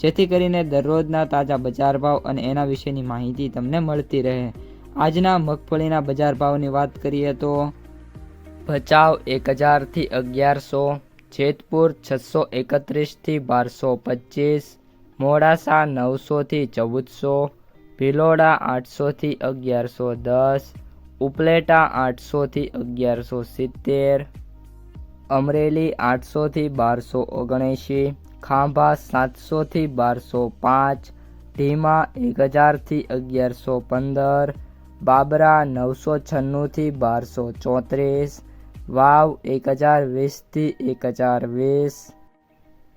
જેથી કરીને દરરોજના તાજા બજાર ભાવ અને એના વિશેની માહિતી તમને મળતી રહે. આજના મગફળીના બજાર ભાવની વાત કરીએ તો ભચાઉ એક હજારથી અગિયારસો, જેતપુર છસો એકત્રીસથી બારસો પચીસ, મોડાસા નવસોથી ચૌદસો, ભિલોડા આઠસોથી અગિયારસો દસ, ઉપલેટા આઠસોથી અગિયારસો સિત્તેર, અમરેલી આઠસોથી બારસો ઓગણએંશી ખાંભા સાતસોથી બારસો પાંચ ધીમા એક હજારથી અગિયારસો પંદર બાબરા નવસો છન્નુંથી બારસો ચોત્રીસ વાવ એક હજાર વીસથી એક હજાર વીસ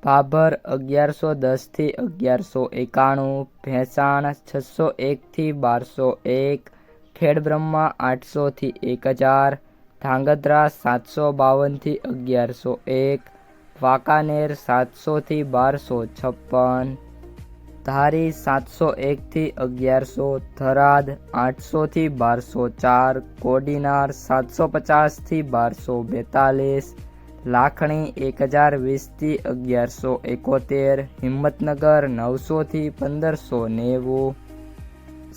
ભાભર અગિયારસો દસથી અગિયારસો એકાણું ભેંસાણ છસો એકથી બારસો એક ખેડબ્રહ્મા આઠસોથી એક હજાર ધાંગધ્રા સાતસો બાવનથી અગિયારસો એક વાંકાનેર સાતસોથી બારસો છપ્પન, ધારી સાતસો એકથી અગિયારસો, થરાદ આઠસોથી બારસો ચાર, કોડીનાર સાતસો પચાસથી બારસો બેતાલીસ, લાખણી એક હજાર વીસથી અગિયારસો એકોતેર, હિંમતનગર નવસોથી પંદરસો નેવું,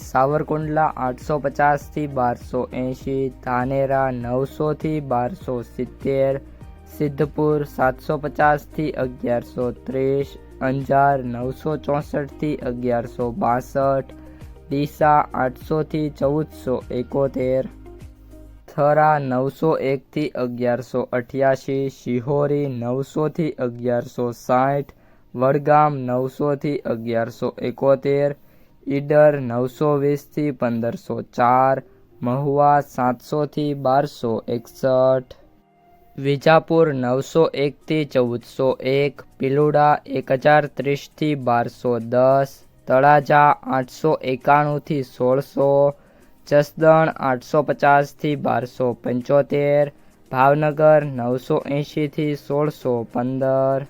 સાવરકુંડલા આઠસો પચાસથી બારસો એંશી, ધાનેરા નવસોથી બારસો સિત્તેર સિદ્ધપુર સાતસો પચાસથી અગિયારસો ત્રીસ અંજાર નવસો ચોસઠથી અગિયારસો બાસઠ ડીસા આઠસોથી ચૌદસો એકોતેર થરા નવસો એકથી અગિયારસો અઠ્યાસી શિહોરી નવસોથી અગિયારસો સાઠ વડગામ નવસોથી અગિયારસો એકોતેર ઈડર નવસો વીસથી પંદરસો ચાર મહુવા સાતસોથી બારસો એકસઠ વિજાપુર નવસો એકથી ચૌદસો એક, પિલુડા એક હજાર ત્રીસથી બારસો દસ, તળાજા આઠસો એકાણુંથી સોળસો, જસદણ આઠસો પચાસથી બારસો પંચોતેર, ભાવનગર નવસો એંશીથી સોળસો પંદર,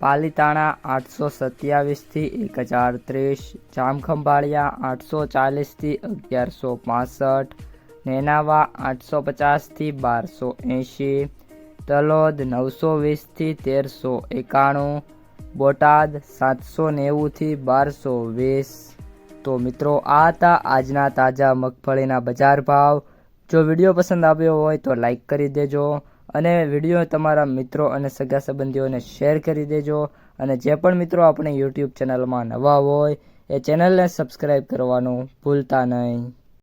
પાલીતાણા આઠસો સત્યાવીસથી એક હજાર ત્રીસ, જામખંભાળિયા આઠસો ચાલીસથી અગિયારસો પાસઠ નેનાવા આઠસો પચાસથી બારસો એંશી, તલોદ નવસો વીસથી તેરસો એકાણું, બોટાદ સાતસો નેવુંથી બારસો વીસ. તો મિત્રો, આ હતા આજના તાજા મગફળીના બજાર ભાવ. જો વીડિયો પસંદ આવ્યો હોય તો લાઈક કરી દેજો અને વીડિયો તમારા મિત્રો અને સગા સંબંધીઓને શેર કરી દેજો. અને જે પણ મિત્રો આપણે યુટ્યુબ ચેનલમાં નવા હોય, એ ચેનલને સબસ્ક્રાઈબ કરવાનું ભૂલતા નહીં.